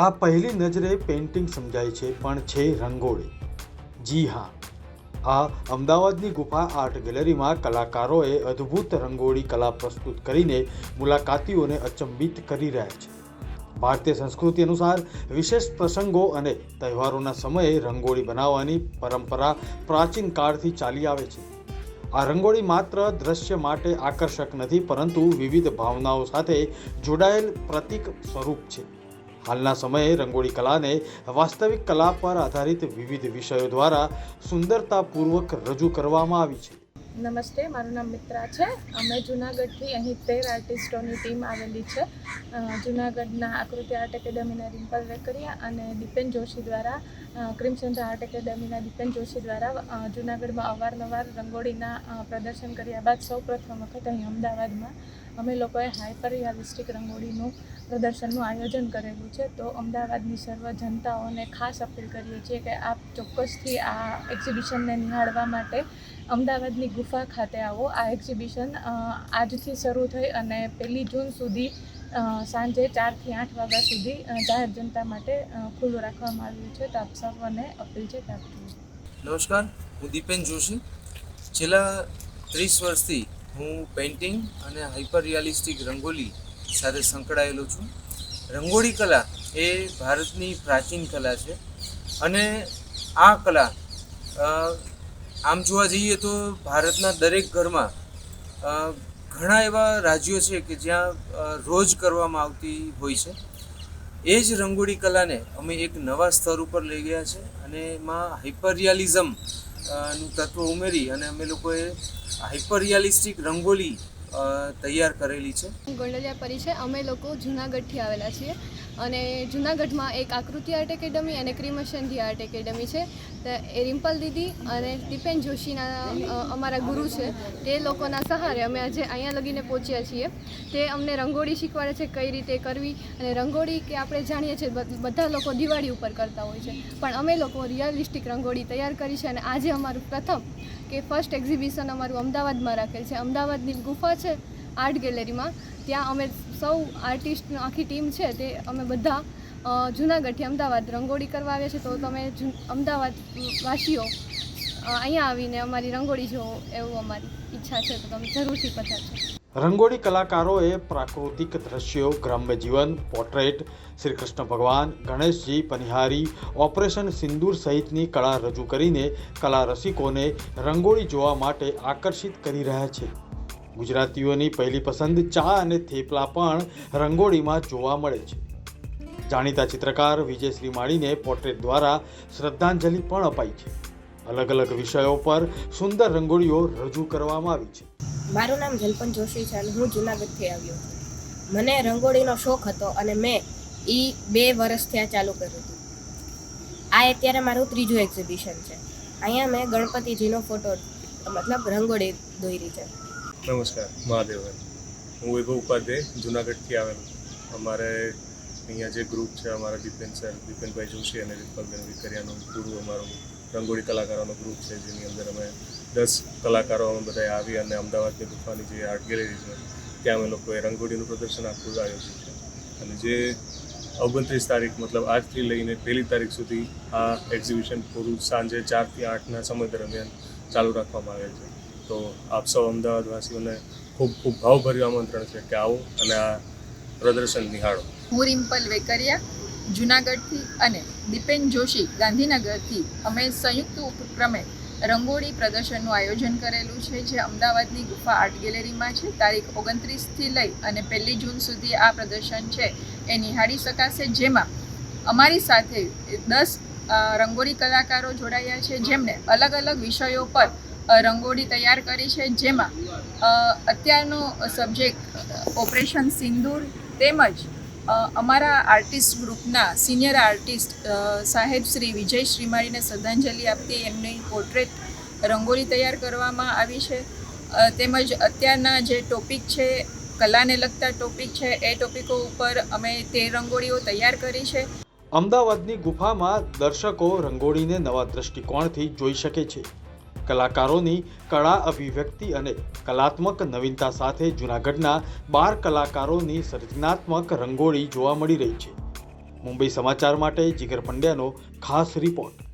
આ પહેલી નજરે પેઇન્ટિંગ સમજાય છે, પણ છે રંગોળી. જી હા, આ અમદાવાદની ગુફા આર્ટ ગેલેરીમાં કલાકારોએ અદ્ભુત રંગોળી કલા પ્રસ્તુત કરીને મુલાકાતીઓને અચંબિત કરી રહ્યા છે. ભારતીય સંસ્કૃતિ અનુસાર વિશેષ પ્રસંગો અને તહેવારોના સમયે રંગોળી બનાવવાની પરંપરા પ્રાચીન કાળથી ચાલી આવે છે. આ રંગોળી માત્ર દ્રશ્ય માટે આકર્ષક નથી, પરંતુ વિવિધ ભાવનાઓ સાથે જોડાયેલ પ્રતીક સ્વરૂપ છે. હાલના સમયે રંગોળી કલાને વાસ્તવિક કલા પર આધારિત વિવિધ વિષયો દ્વારા સુંદરતાપૂર્વક રજૂ કરવામાં આવી છે. નમસ્તે, મારું નામ મિત્રા છે. અમે જુનાગઢથી અહીં તેર આર્ટિસ્ટોની ટીમ આવેલી છે. જુનાગઢના આકૃતિ આર્ટ એકેડમીના રિમ્પલ વેકરિયા અને દીપેન જોશી દ્વારા ક્રિમચંદ્ર આર્ટ એકેડમીના દીપેન જોશી દ્વારા જુનાગઢમાં અવારનવાર રંગોળીના પ્રદર્શન કર્યા બાદ સૌ પ્રથમ વખત અહીં અમદાવાદમાં અમે લોકોએ હાઇપર રિયાલિસ્ટિક રંગોળીનું પ્રદર્શનનું આયોજન કરેલું છે, તો અમદાવાદની સર્વ જનતાઓને ખાસ અપીલ કરીએ છીએ કે આપ ચોક્કસથી આ એક્ઝિબિશનને નિહાળવા માટે અમદાવાદની ગુફા ખાતે આવો. આ એક્ઝિબિશન આજથી શરૂ થઈ અને પહેલી જૂન સુધી સાંજે ચારથી આઠ વાગ્યા સુધી જાહેર જનતા માટે ખુલ્લું રાખવામાં આવ્યું છે. તો આપ સર્વને અપીલ છે કે આપ નમસ્કાર, હું દીપેન જોશી. છેલ્લા ત્રીસ વર્ષથી હું પેઇન્ટિંગ અને હાઇપર રિયાલિસ્ટિક રંગોલી સાથે સંકળાયેલો છું. રંગોળી કલા એ ભારતની પ્રાચીન કલા છે અને આ કલા આમ જોવા જઈએ તો ભારતના દરેક ઘરમાં ઘણા એવા રાજ્યો છે કે જ્યાં રોજ કરવામાં આવતી હોય છે. એ જ રંગોળી કલાને અમે એક નવા સ્તર ઉપર લઈ ગયા છે અને એમાં હાઇપર રિયાલિઝમ તત્વ ઉમેરી અને અમે લોકોએ હાઇપર રિયાલિસ્ટિક રંગોળી અ, તૈયાર કરેલી છે. ગોંડલિયા પરી છે. અમે લોકો જુનાગઢથી આવેલા છીએ અને જુનાગઢમાં એક આકૃતિ આર્ટ એકેડમી અને ક્રિમશનથી આર્ટ એકેડમી છે. એ રિમ્પલ દીદી અને દીપેન જોશીના અમારા ગુરુ છે. તે લોકોના સહારે અમે આજે અહીંયા લગીને પહોંચ્યા છીએ. તે અમને રંગોળી શીખવાડે છે કઈ રીતે કરવી અને રંગોળી કે આપણે જાણીએ છીએ બધા લોકો દિવાળી ઉપર કરતા હોય છે. પણ અમે લોકો રિયાલિસ્ટિક રંગોળી તૈયાર કરી છે અને આજે અમારું પ્રથમ કે ફર્સ્ટ એક્ઝિબિશન અમારું અમદાવાદમાં રાખેલ છે. અમદાવાદની ગુફા છે આર્ટ ગેલેરીમાં. ત્યાં અમે સૌ આર્ટિસ્ટની આખી ટીમ છે તે અમે બધા જૂનાગઢથી અમદાવાદ રંગોળી કરવા આવ્યા છે. તો તમે અમદાવાદ વાસીઓ અહીંયા આવીને અમારી રંગોળી જુઓ એવું અમારી ઈચ્છા છે. તો તમે જરૂરથી પધારજો. રંગોળી કલાકારોએ પ્રાકૃતિક દ્રશ્યો ગ્રામ્ય જીવન પોર્ટ્રેટ શ્રી કૃષ્ણ ભગવાન, ગણેશજી, પનિહારી, ઓપરેશન સિંદૂર સહિતની કળા રજૂ કરીને કલા રસિકોને રંગોળી જોવા માટે આકર્ષિત કરી રહ્યા છે. ગુજરાતીઓની પહેલી પસંદ ચા અને થેપલા પણ રંગોળીમાં જોવા મળે છે. જાણીતા ચિત્રકાર વિજયશ્રી માળીને પોર્ટ્રેટ દ્વારા શ્રદ્ધાંજલિ પણ અપાઈ છે. અલગ અલગ વિષયો પર સુંદર રંગોળીઓ રજૂ કરવામાં આવી છે. મારું નામ જલપન જોશી છે અને હું જુનાગઢથી આવ્યો મને રંગોળીનો શોખ હતો અને મેં એ બે વર્ષથી આ ચાલુ કર્યું હતું. આ અત્યારે મારું ત્રીજું એક્ઝિબિશન છે. અહીંયા મેં ગણપતિજીનો ફોટો મતલબ રંગોળી દોરી છે. નમસ્કાર. મહાદેવભાઈ હું વૈભવ ઉપાધ્યાય, જુનાગઢથી આવેલો. અમારે અહીંયા જે ગ્રુપ છે, અમારા દીપેન સર દીપેનભાઈ જોશી અને દીપકબેન વિકરિયાનો ગુરુ અમારો રંગોળી કલાકારોનો ગ્રુપ છે, જેની અંદર અમે દસ કલાકારો અમે બધા આવી અને અમદાવાદની ગુફાની જે આર્ટ ગેલેરી છે, ત્યાં અમે લોકોએ રંગોળીનું પ્રદર્શન આખું આયોજિત છે. અને જે ઓગણત્રીસ તારીખ, મતલબ આજથી લઈને પહેલી તારીખ સુધી આ એક્ઝિબિશન પૂરું સાંજે ચારથી આઠના સમય દરમિયાન ચાલુ રાખવામાં આવે છે. તો આપ સૌ અમદાવાદવાસીઓને ખૂબ ખૂબ ભાવભર્યું આમંત્રણ છે કે આવો અને આ પ્રદર્શન નિહાળો. હું રિમ્પલ વેકરિયા, જુનાગઢથી અને દીપેન જોશી ગાંધીનગરથી અમે સંયુક્ત ઉપક્રમે રંગોળી પ્રદર્શનનું આયોજન કરેલું છે, જે અમદાવાદની ગુફા આર્ટ ગેલેરીમાં છે. તારીખ ઓગણત્રીસથી લઈ અને પહેલી જૂન સુધી આ પ્રદર્શન છે, એ નિહાળી શકાશે. જેમાં અમારી સાથે દસ રંગોળી કલાકારો જોડાયા છે જેમણે અલગ અલગ વિષયો પર રંગોળી તૈયાર કરી છે, જેમાં અત્યારનો સબ્જેક્ટ ઓપરેશન સિંદૂર તેમજ અમારા આર્ટિસ્ટ ગ્રુપના સિનિયર આર્ટિસ્ટ સાહેબ શ્રી વિજય શ્રીમાળીને શ્રદ્ધાંજલિ આપતી એમની પોર્ટ્રેટ રંગોળી તૈયાર કરવામાં આવી છે. તેમજ અત્યારના જે ટોપિક છે, કલાને લગતા ટોપિક છે, એ ટોપિકો ઉપર અમે તે રંગોળીઓ તૈયાર કરી છે. અમદાવાદની ગુફામાં દર્શકો રંગોળીને નવા દ્રષ્ટિકોણથી જોઈ શકે છે. કલાકારોની કળા અભિવ્યક્તિ અને કલાત્મક નવીનતા સાથે જૂનાગઢના બાર કલાકારોની સર્જનાત્મક રંગોળી જોવા મળી રહી છે. મુંબઈ સમાચાર માટે જીગર પંડ્યાનો ખાસ રિપોર્ટ.